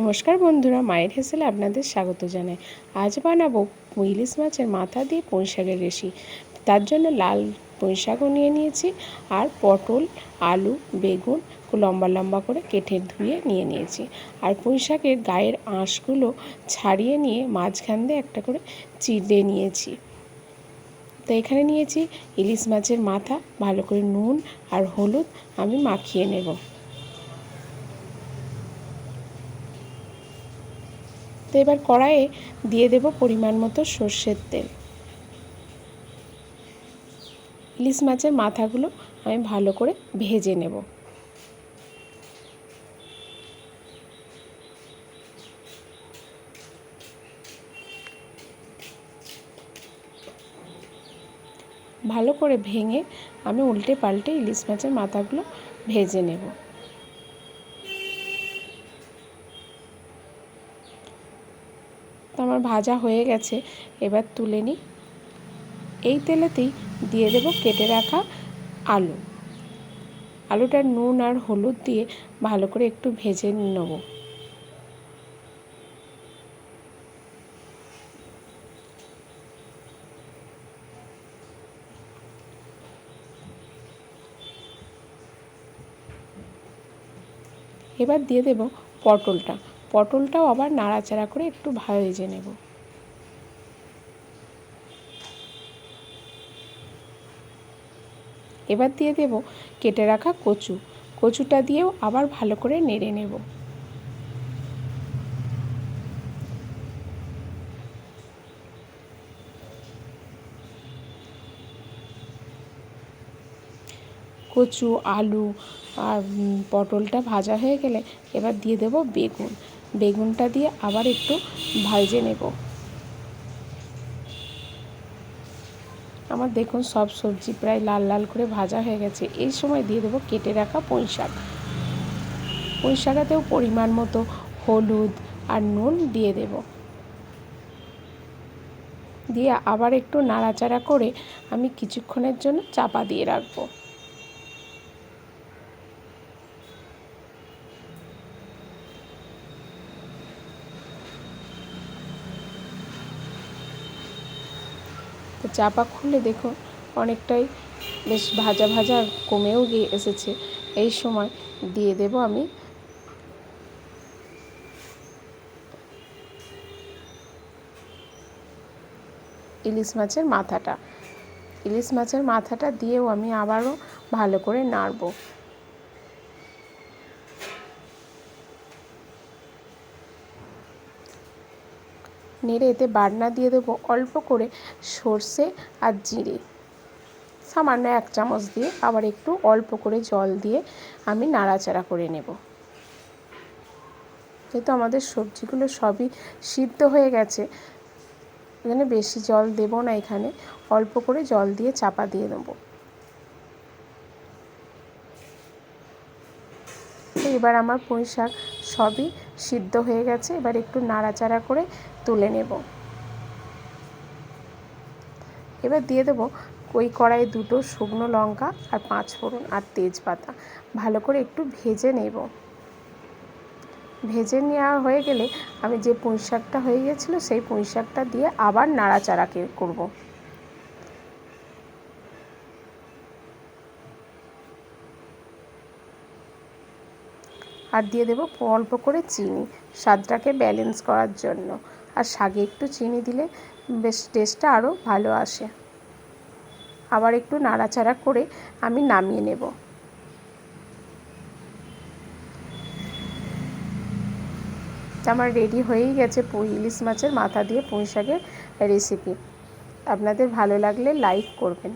নমস্কার বন্ধুরা, মায়ের হেসেলে আপনাদের স্বাগত জানাই। আজ বানাবো ইলিশ মাছের মাথা দিয়ে পুঁই শাকের রেসি। তার জন্য লাল পুঁই শাকও নিয়ে নিয়েছি আর পটল, আলু, বেগুন, লম্বা লম্বা করে কেটে ধুয়ে নিয়ে নিয়েছি। আর পুঁই শাকের গায়ের আঁশগুলো ছাড়িয়ে নিয়ে মাঝখান দিয়ে একটা করে চিড়ে নিয়েছি। তো এখানে নিয়েছি ইলিশ মাছের মাথা, ভালো করে নুন আর হলুদ আমি মাখিয়ে নেব। তো এবার কড়াইয়ে দিয়ে দেব পরিমাণ মতো সর্ষের তেল। ইলিশ মাছের মাথাগুলো আমি ভালো করে ভেজে নেব। ভালো করে ভেঙে আমি উল্টে পাল্টে ইলিশ মাছের মাথাগুলো ভেজে নেব। তো আমার ভাজা হয়ে গেছে। এবার তুলে নিই। এই তেলেতেই দিয়ে দেব কেটে রাখা আলু। আলুটা নুন আর হলুদ দিয়ে ভালো করে একটু ভেজে নেব। এবার দিয়ে দেব পটলটা। পটলটাও আবার নাড়াচাড়া করে একটু ভেজে নেব। এবার দিয়ে দেব কেটে রাখা কচু। কচুটা দিয়েও আবার ভালো করে নেড়ে নেব। কচু, আলু আর পটলটা ভাজা হয়ে গেলে এবার দিয়ে দেব বেগুন। বেগুনটা দিয়ে আবার একটু ভাজে নেব। আমার দেখুন সব সবজি প্রায় লাল লাল করে ভাজা হয়ে গেছে। এই সময় দিয়ে দেবো কেটে রাখা পুঁই শাক। পুঁই শাকাতেও পরিমাণ মতো হলুদ আর নুন দিয়ে দেব। দিয়ে আবার একটু নাড়াচাড়া করে আমি কিছুক্ষণের জন্য চাপা দিয়ে রাখব। তো চাপা খুলে দেখুন অনেকটাই বেশ ভাজা ভাজা কমেও গিয়ে এসেছে। এই সময় দিয়ে দেব আমি। ইলিশ মাছের মাথাটা। ইলিশ মাছের মাথাটা দিয়েও আমি আবারও ভালো করে নাড়বো। নেড়ে এতে বাটনা দিয়ে দেবো অল্প করে সর্ষে আর জিরে। সামান্য এক চামচ দিয়ে আবার একটু অল্প করে জল দিয়ে আমি নাড়াচাড়া করে নেব। যেহেতু আমাদের সবজিগুলো সবই সিদ্ধ হয়ে গেছে, এখানে বেশি জল দেব না এখানে, অল্প করে জল দিয়ে চাপা দিয়ে দেবো এবার আমার পুঁই শাক সবই সিদ্ধ হয়ে গেছে, এবার একটু নাড়াচাড়া করে তুলে নেব। এবার দিয়ে দেবো ওই কড়াইয়ে দুটো শুকনো লঙ্কা আর পাঁচ ফোড়ন আর তেজপাতা। ভালো করে একটু ভেজে নেব। ভেজে নেওয়া হয়ে গেলে আমি যে পুঁই শাকটা হয়ে গেছিল, সেই পুঁই শাকটা দিয়ে আবার নাড়াচাড়া করব। আর দিয়ে দেবো অল্প করে চিনি, স্বাদটাকে ব্যালেন্স করার জন্য। আর শাকে একটু চিনি দিলে বেশ টেস্টটা আরও ভালো আসে। আবার একটু নাড়াচাড়া করে আমি নামিয়ে নেব। আমার রেডি হয়েই গেছে পুঁই, ইলিশ মাছের মাথা দিয়ে পুঁই শাকের রেসিপি আপনাদের ভালো লাগলে লাইক করবেন।